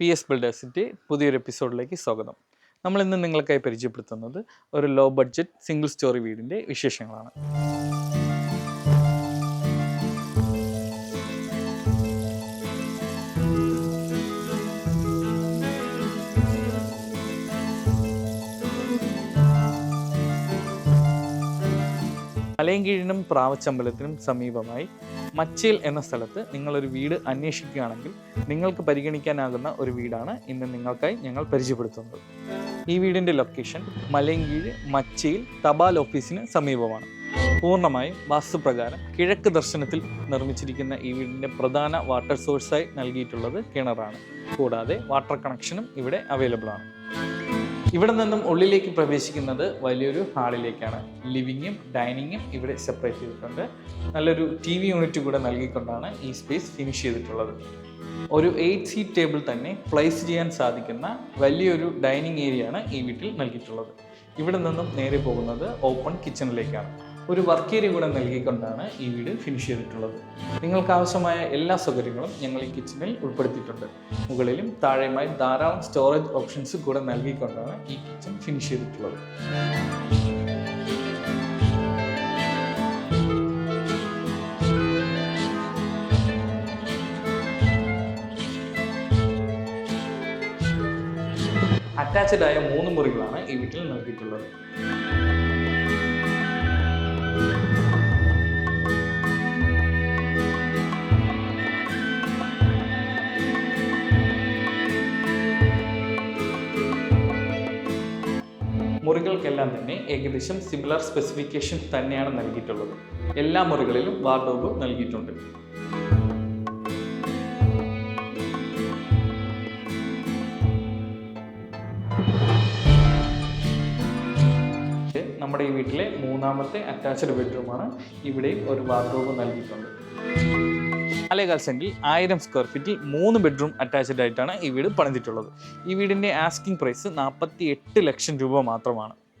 P S ബിൽഡേഴ്സിന്റെ പുതിയൊരു എപ്പിസോഡിലേക്ക് സ്വാഗതം. നമ്മൾ ഇന്ന് നിങ്ങൾക്കായി പരിചയപ്പെടുത്തുന്നത് ഒരു ലോ ബഡ്ജറ്റ് സിംഗിൾ സ്റ്റോറി വീടിന്റെ വിശേഷങ്ങളാണ്. മലയൻകീഴിനും പ്രാവച്ചമ്പലത്തിനും സമീപമായി മച്ചേൽ എന്ന സ്ഥലത്ത് നിങ്ങളൊരു വീട് അന്വേഷിക്കുകയാണെങ്കിൽ നിങ്ങൾക്ക് പരിഗണിക്കാനാകുന്ന ഒരു വീടാണ് ഇന്ന് നിങ്ങൾക്കായി ഞങ്ങൾ പരിചയപ്പെടുത്തുന്നത്. ഈ വീടിന്റെ ലൊക്കേഷൻ മലയൻകീഴ് മച്ചയിൽ തപാൽ ഓഫീസിന് സമീപമാണ്. പൂർണമായും വാസ്തുപ്രകാരം കിഴക്ക് ദർശനത്തിൽ നിർമ്മിച്ചിരിക്കുന്ന ഈ വീടിന്റെ പ്രധാന വാട്ടർ സോഴ്സായി നൽകിയിട്ടുള്ളത് കിണറാണ്. കൂടാതെ വാട്ടർ കണക്ഷനും ഇവിടെ അവൈലബിൾ ആണ് ഇവിടെ നിന്നും ഉള്ളിലേക്ക് പ്രവേശിക്കുന്നത് വലിയൊരു ഹാളിലേക്കാണ്. ലിവിങ്ങും ഡൈനിങ്ങും ഇവിടെ സെപ്പറേറ്റ് ചെയ്തിട്ടുണ്ട്. നല്ലൊരു ടി വി യൂണിറ്റ് കൂടെ നൽകിക്കൊണ്ടാണ് ഈ സ്പേസ് ഫിനിഷ് ചെയ്തിട്ടുള്ളത്. ഒരു എയ്റ്റ് സീറ്റ് ടേബിൾ തന്നെ പ്ലേസ് ചെയ്യാൻ സാധിക്കുന്ന വലിയൊരു ഡൈനിങ് ഏരിയയാണ് ഈ വീട്ടിൽ നൽകിയിട്ടുള്ളത്. ഇവിടെ നിന്നും നേരെ പോകുന്നത് ഓപ്പൺ കിച്ചണിലേക്കാണ്. ഒരു വർക്ക് ഏരിയ കൂടെ നൽകിക്കൊണ്ടാണ് ഈ വീട് ഫിനിഷ് ചെയ്തിട്ടുള്ളത്. നിങ്ങൾക്ക് ആവശ്യമായ എല്ലാ സൗകര്യങ്ങളും ഞങ്ങൾ ഈ കിച്ചണിൽ ഉൾപ്പെടുത്തിയിട്ടുണ്ട്. മുകളിലും താഴെയുമായി ധാരാളം സ്റ്റോറേജ് ഓപ്ഷൻസ് കൂടെ നൽകിക്കൊണ്ടാണ് ഈ കിച്ചൺ ഫിനിഷ് ചെയ്തിട്ടുള്ളത്. അറ്റാച്ച്ഡ് ആയ മൂന്ന് മുറികളാണ് ഈ വീട്ടിൽ നൽകിയിട്ടുള്ളത്. മുറികൾക്കെല്ലാം തന്നെ ഏകദേശം സിമിലർ സ്പെസിഫിക്കേഷൻ തന്നെയാണ് നൽകിയിട്ടുള്ളത്. എല്ലാ മുറികളിലും വാർഡോബ് നൽകിയിട്ടുണ്ട്. നമ്മുടെ ഈ വീട്ടിലെ മൂന്നാമത്തെ അറ്റാച്ച്ഡ് ബെഡ്റൂമാണ് ഇവിടെയും ഒരു വാർഡ്രോബ് നൽകിയിട്ടുണ്ട്. നാലേകാൽ സെന്റിൽ ആയിരം സ്ക്വയർ ഫീറ്റിൽ മൂന്ന് ബെഡ്റൂം അറ്റാച്ച്ഡ് ആയിട്ടാണ് ഈ വീട് പണിതിട്ടുള്ളത്. ഈ വീടിന്റെ ആസ്കിംഗ് പ്രൈസ് നാൽപ്പത്തി ലക്ഷം രൂപ മാത്രമാണ്.